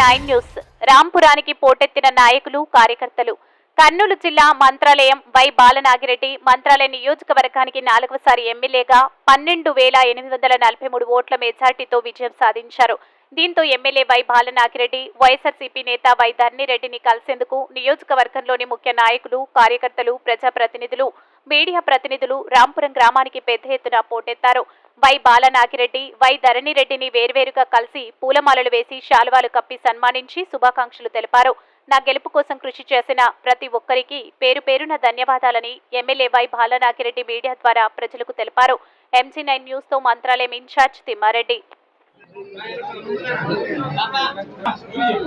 Nine news. రాంపురానికి పోటెత్తిన నాయకులు కార్యకర్తలు. కర్నూలు జిల్లా మంత్రాలయం వై బాలనాగిరెడ్డి మంత్రాలయ నియోజకవర్గానికి నాలుగవసారి ఎమ్మెల్యేగా పన్నెండు వేల ఎనిమిది వందల నలభై మూడు ఓట్ల మెజార్టీతో విజయం సాధించారు. దీంతో ఎమ్మెల్యే వై బాలనాగిరెడ్డి వైఎస్ఆర్సీపీ నేత వై ధర్నిరెడ్డిని కలిసేందుకు నియోజకవర్గంలోని ముఖ్య నాయకులు కార్యకర్తలు ప్రజాప్రతినిధులు మీడియా ప్రతినిధులు రాంపురం గ్రామానికి పెద్ద ఎత్తున పోటెత్తారు. వై బాలనాగిరెడ్డి వై ధరణిరెడ్డిని వేర్వేరుగా కలిసి పూలమాలలు వేసి శాలువాలు కప్పి సన్మానించి శుభాకాంక్షలు తెలిపారు. నా గెలుపు కోసం కృషి చేసిన ప్రతి ఒక్కరికి పేరు పేరున ధన్యవాదాలని ఎమ్మెల్యే వై బాలనాగిరెడ్డి మీడియా ద్వారా ప్రజలకు తెలిపారు. ఎంసీ నైన్ న్యూస్తో మంత్రాలయం ఇన్ఛార్జ్ తిమ్మారెడ్డి. మీరు